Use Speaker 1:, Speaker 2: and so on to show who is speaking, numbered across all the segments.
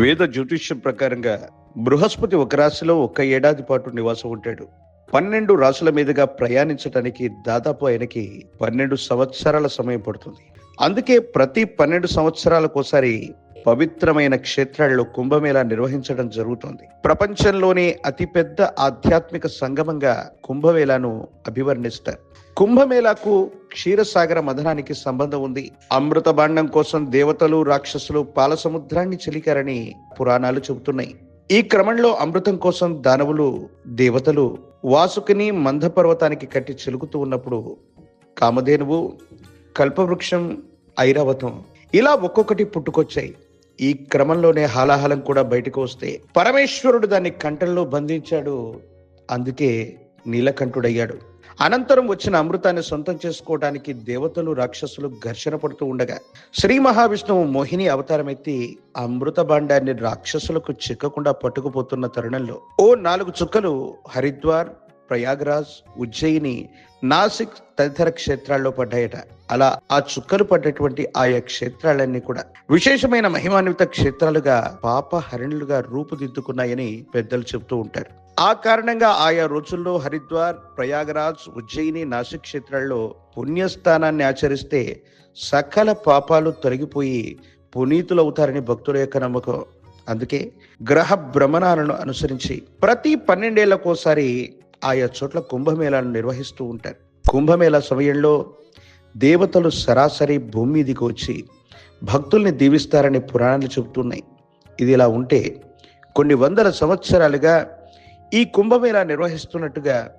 Speaker 1: వేద జ్యోతిష్యం ప్రకారంగా బృహస్పతి ఒక రాశిలో ఒక ఏడాది పాటు నివాసం ఉంటాడు. పన్నెండు రాశుల మీదుగా ప్రయాణించడానికి దాదాపు ఆయనకి పన్నెండు సంవత్సరాల సమయం పడుతుంది. అందుకే ప్రతి పన్నెండు సంవత్సరాలకోసారి పవిత్రమైన క్షేత్రాల్లో కుంభమేళా నిర్వహించడం జరుగుతోంది. ప్రపంచంలోనే అతిపెద్ద ఆధ్యాత్మిక సంగమంగా కుంభమేళాను అభివర్ణిస్తారు. కుంభమేళాకు క్షీరసాగర మథనానికి సంబంధం ఉంది. అమృత బాండం కోసం దేవతలు రాక్షసులు పాల సముద్రాన్ని చెలికారని పురాణాలు చెబుతున్నాయి. ఈ క్రమంలో అమృతం కోసం దానవులు దేవతలు వాసుకిని మందపర్వతానికి కట్టి చిలుకుతూ ఉన్నప్పుడు కామధేనువు కల్పవృక్షం ఐరావతం ఇలా ఒక్కొక్కటి పుట్టుకొచ్చాయి. ఈ క్రమంలోనే హాలాహలం కూడా బయటకు వస్తే పరమేశ్వరుడు దాన్ని కంఠంలో బంధించాడు. అందుకే నీలకంఠుడయ్యాడు. అనంతరం వచ్చిన అమృతాన్ని సొంతం చేసుకోవడానికి దేవతలు రాక్షసులు ఘర్షణ పడుతూ ఉండగా శ్రీ మహావిష్ణువు మోహిని అవతారమెత్తి అమృత భాండాన్ని రాక్షసులకు చిక్కకుండా పట్టుకుపోతున్న తరుణంలో ఓ నాలుగు చుక్కలు హరిద్వార్ ప్రయాగ్రాజ్ ఉజ్జయిని నాసిక్ తదితర క్షేత్రాల్లో పడ్డాయట. అలా ఆ చుక్కలు పడ్డటువంటి ఆయా క్షేత్రాలన్నీ కూడా విశేషమైన మహిమాన్విత క్షేత్రాలుగా పాప హరిణులుగా రూపుదిద్దుకున్నాయని పెద్దలు చెబుతూ ఉంటారు. ఆ కారణంగా ఆయా రోజుల్లో హరిద్వార్ ప్రయాగరాజ్ ఉజ్జయిని నాసిక్ క్షేత్రాల్లో పుణ్యస్థానాన్ని ఆచరిస్తే సకల పాపాలు తొలగిపోయి పునీతులవుతారని భక్తుల యొక్క నమ్మకం. అందుకే గ్రహ భ్రమణాలను అనుసరించి ప్రతి పన్నెండేళ్ళకోసారి ఆయా చోట్ల కుంభమేళాను నిర్వహిస్తూ ఉంటారు. కుంభమేళా సమయంలో దేవతలు సరాసరి భూమి మీదికి వచ్చి భక్తుల్ని దీవిస్తారని పురాణాలు చెబుతున్నాయి. ఇది ఇలా ఉంటే కొన్ని వందల సంవత్సరాలుగా ఈ కుంభమేళా నిర్వహిస్తున్నట్టుగా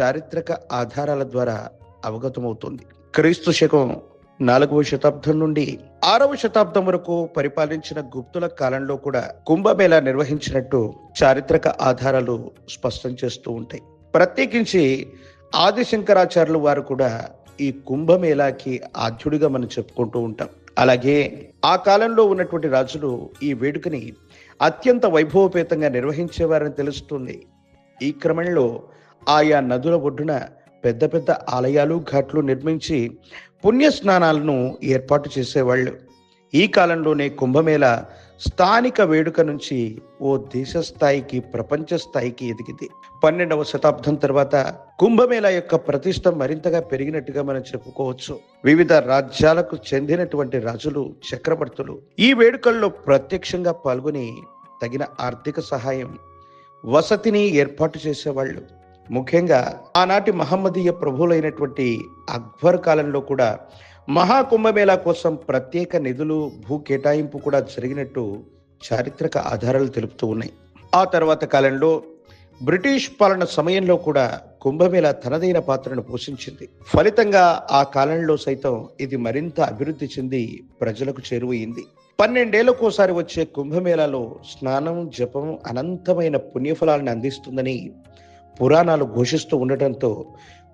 Speaker 1: చారిత్రక ఆధారాల ద్వారా అవగతమవుతుంది. క్రీస్తు శకం నాలుగవ శతాబ్దం నుండి ఆరవ శతాబ్దం వరకు పరిపాలించిన గుప్తుల కాలంలో కూడా కుంభమేళా నిర్వహించినట్టు చారిత్రక ఆధారాలు స్పష్టం చేస్తూ ఉంటాయి. ప్రత్యేకించి ఆదిశంకరాచార్యులు వారు కూడా ఈ కుంభమేళాకి ఆద్యుడిగా మనం చెప్పుకుంటూ ఉంటాం. అలాగే ఆ కాలంలో ఉన్నటువంటి రాజులు ఈ వేడుకని అత్యంత వైభవపేతంగా నిర్వహించేవారని తెలుస్తుంది. ఈ క్రమంలో ఆయా నదుల ఒడ్డున పెద్ద పెద్ద ఆలయాలు ఘాట్లు నిర్మించి పుణ్య స్నానాలను ఏర్పాటు చేసేవాళ్ళు. ఈ కాలంలోనే కుంభమేళ స్థానిక వేడుక నుంచి ఓ దేశ స్థాయికి ప్రపంచ స్థాయికి ఎదిగింది. పన్నెండవ శతాబ్దం తర్వాత కుంభమేళ యొక్క ప్రతిష్ట మరింతగా పెరిగినట్టుగా మనం చెప్పుకోవచ్చు. వివిధ రాజ్యాలకు చెందినటువంటి రాజులు చక్రవర్తులు ఈ వేడుకల్లో ప్రత్యక్షంగా పాల్గొని తగిన ఆర్థిక సహాయం వసతిని ఏర్పాటు చేసేవాళ్ళు. ముఖ్యంగా ఆనాటి మహమ్మదీయ ప్రభువులైనటువంటి అక్బర్ కాలంలో కూడా మహాకుంభమేళా కోసం ప్రత్యేక నిధులు భూ కేటాయింపు కూడా జరిగినట్టు చారిత్రక ఆధారాలు తెలుపుతూ ఉన్నాయి. ఆ తర్వాత కాలంలో బ్రిటిష్ పాలన సమయంలో కూడా కుంభమేళా తనదైన పాత్రను పోషించింది. ఫలితంగా ఆ కాలంలో సైతం ఇది మరింత అభివృద్ధి చెంది ప్రజలకు చేరువయింది పన్నెండేళ్ళకోసారి వచ్చే కుంభమేళాలో స్నానం జపం అనంతమైన పుణ్యఫలాలను అందిస్తుందని పురాణాలు ఘోషిస్తూ ఉండటంతో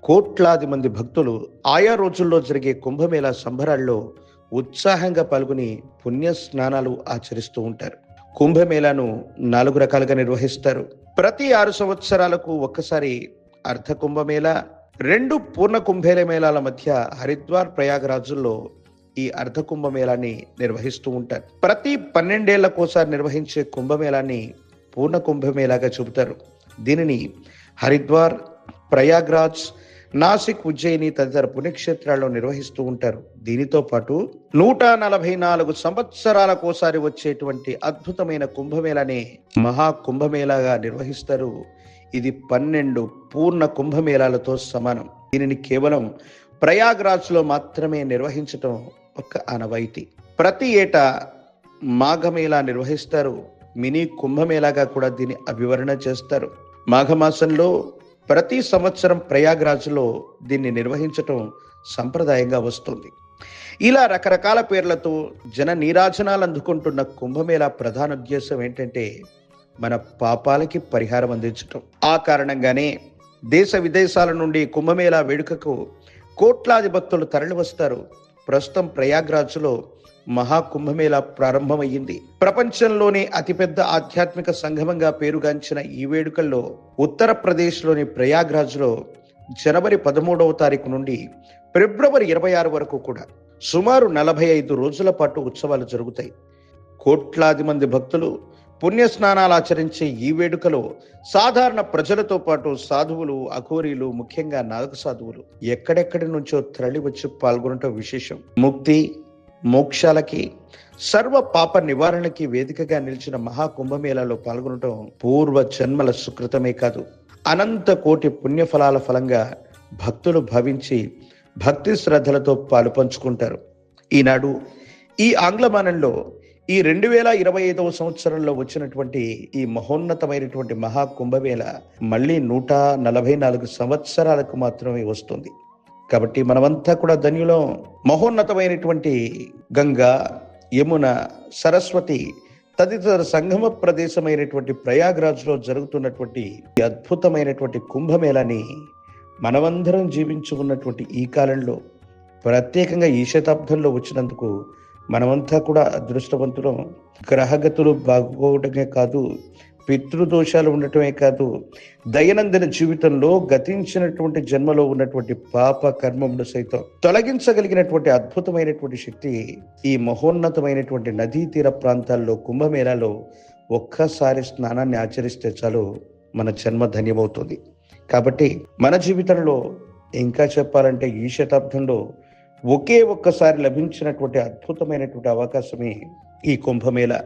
Speaker 1: కోట్లాది మంది భక్తులు ఆయా రోజుల్లో జరిగే కుంభమేళా సంబరాల్లో ఉత్సాహంగా పాల్గొని పుణ్య స్నానాలు ఆచరిస్తూ ఉంటారు. కుంభమేళాను నాలుగు రకాలుగా నిర్వహిస్తారు. ప్రతి ఆరు సంవత్సరాలకు ఒక్కసారి అర్ధ కుంభమేళ రెండు పూర్ణ కుంభేల మేళాల మధ్య హరిద్వార్ ప్రయాగరాజుల్లో ఈ అర్ధ కుంభమేళాన్ని నిర్వహిస్తూ ఉంటారు. ప్రతి పన్నెండేళ్ళకోసారి నిర్వహించే కుంభమేళాన్ని పూర్ణ కుంభమేళాగా చెబుతారు దీనిని హరిద్వార్ ప్రయాగ్రాజ్ నాసిక్ ఉజ్జయిని తదితర పుణ్యక్షేత్రాల్లో నిర్వహిస్తూ ఉంటారు. దీనితో పాటు నూట నలభై నాలుగు సంవత్సరాలకోసారి వచ్చేటువంటి అద్భుతమైన కుంభమేళని మహా కుంభమేళాగా నిర్వహిస్తారు. ఇది పన్నెండు పూర్ణ కుంభమేళాలతో సమానం. దీనిని కేవలం ప్రయాగ్రాజ్లో మాత్రమే నిర్వహించటం ఒక ఆనవాయితీ. ప్రతి ఏటా మాఘమేళా నిర్వహిస్తారు. మినీ కుంభమేళాగా కూడా దీన్ని అభివర్ణ చేస్తారు. మాఘమాసంలో ప్రతి సంవత్సరం ప్రయాగ్రాజ్లో దీన్ని నిర్వహించటం సంప్రదాయంగా వస్తుంది. ఇలా రకరకాల పేర్లతో జన నీరాజనాలు అందుకుంటున్న కుంభమేళా ప్రధాన ఉద్దేశం ఏంటంటే మన పాపాలకి పరిహారం అందించటం. ఆ కారణంగానే దేశ విదేశాల నుండి కుంభమేళా వేడుకకు కోట్లాది భక్తులు తరలి వస్తారు ప్రస్తుతం ప్రయాగ్రాజ్లో మహాకుంభమేళా ప్రారంభమయ్యింది. ప్రపంచంలోనే అతిపెద్ద ఆధ్యాత్మిక సంగమంగా పేరుగాంచిన ఈ వేడుకల్లో ఉత్తరప్రదేశ్లోని ప్రయాగ్రాజ్లో జనవరి పదమూడవ తారీఖు నుండి ఫిబ్రవరి ఇరవై ఆరు వరకు కూడా సుమారు నలభై ఐదు రోజుల పాటు ఉత్సవాలు జరుగుతాయి. కోట్లాది మంది భక్తులు పుణ్య స్నానాలు ఆచరించే ఈ వేడుకలో సాధారణ ప్రజలతో పాటు సాధువులు అఘోరీలు ముఖ్యంగా నాగ సాధువులు ఎక్కడెక్కడి నుంచో తరలి వచ్చి పాల్గొనటం విశేషం. ముక్తి మోక్షాలకి సర్వ పాప నివారణకి వేదికగా నిలిచిన మహాకుంభమేళాలో పాల్గొనటం పూర్వ జన్మల సుకృతమే కాదు. అనంత కోటి పుణ్యఫలాల ఫలంగా భక్తులు భావించి భక్తి శ్రద్ధలతో పాలు పంచుకుంటారు. ఈనాడు ఈ ఆంగ్లమానంలో ఈ రెండు వేల ఇరవై ఐదవ సంవత్సరంలో వచ్చినటువంటి ఈ మహోన్నతమైనటువంటి మహా కుంభమేళ మళ్ళీ నూట నలభై నాలుగు సంవత్సరాలకు మాత్రమే వస్తుంది. కాబట్టి మనమంతా కూడా ధన్యులం. మహోన్నతమైనటువంటి గంగా యమున సరస్వతి తదితర సంగమ ప్రదేశమైనటువంటి ప్రయాగ్రాజ్లో జరుగుతున్నటువంటి అద్భుతమైనటువంటి కుంభమేళాని మనమందరం జీవించి ఉన్నటువంటి ఈ కాలంలో ప్రత్యేకంగా ఈ శతాబ్దంలో వచ్చినందుకు మనమంతా కూడా అదృష్టవంతులం. గ్రహగతులు బాగోవడమే కాదు పితృదోషాలు ఉండటమే కాదు దైనందిన జీవితంలో గతించినటువంటి జన్మలో ఉన్నటువంటి పాప కర్మమును సైతం తొలగించగలిగినటువంటి అద్భుతమైనటువంటి శక్తి ఈ మహోన్నతమైనటువంటి నదీ తీర ప్రాంతాల్లో కుంభమేళాలో ఒక్కసారి స్నానాన్ని ఆచరిస్తే చాలు మన జన్మ ధన్యమవుతుంది. కాబట్టి మన జీవితంలో ఇంకా చెప్పాలంటే ఈ శతాబ్దంలో ఒకే ఒక్కసారి లభించినటువంటి అద్భుతమైనటువంటి అవకాశమే ఈ కుంభమేళ.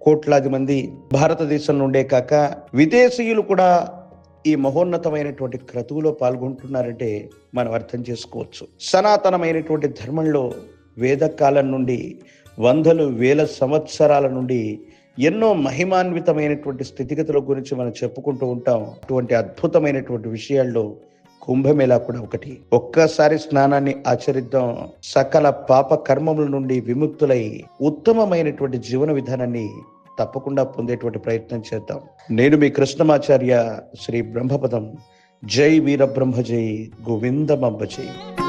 Speaker 1: కోట్లాది మంది భారతదేశం నుండే కాక విదేశీయులు కూడా ఈ మహోన్నతమైనటువంటి క్రతువులో పాల్గొంటున్నారంటే మనం అర్థం చేసుకోవచ్చు. సనాతనమైనటువంటి ధర్మంలో వేదకాలం నుండి వందలు వేల సంవత్సరాల నుండి ఎన్నో మహిమాన్వితమైనటువంటి స్థితిగతుల గురించి మనం చెప్పుకుంటూ ఉంటాం. అటువంటి అద్భుతమైనటువంటి విషయాల్లో కుంభమేళా కూడా ఒకటి. ఒక్కసారి స్నానాన్ని ఆచరిద్దాం. సకల పాప కర్మముల నుండి విముక్తులై ఉత్తమమైనటువంటి జీవన విధానాన్ని తప్పకుండా పొందేటువంటి ప్రయత్నం చేద్దాం. నేను మీ కృష్ణమాచార్య శ్రీ బ్రహ్మపదం. జై వీరబ్రహ్మ జై గోవిందమంబ జై.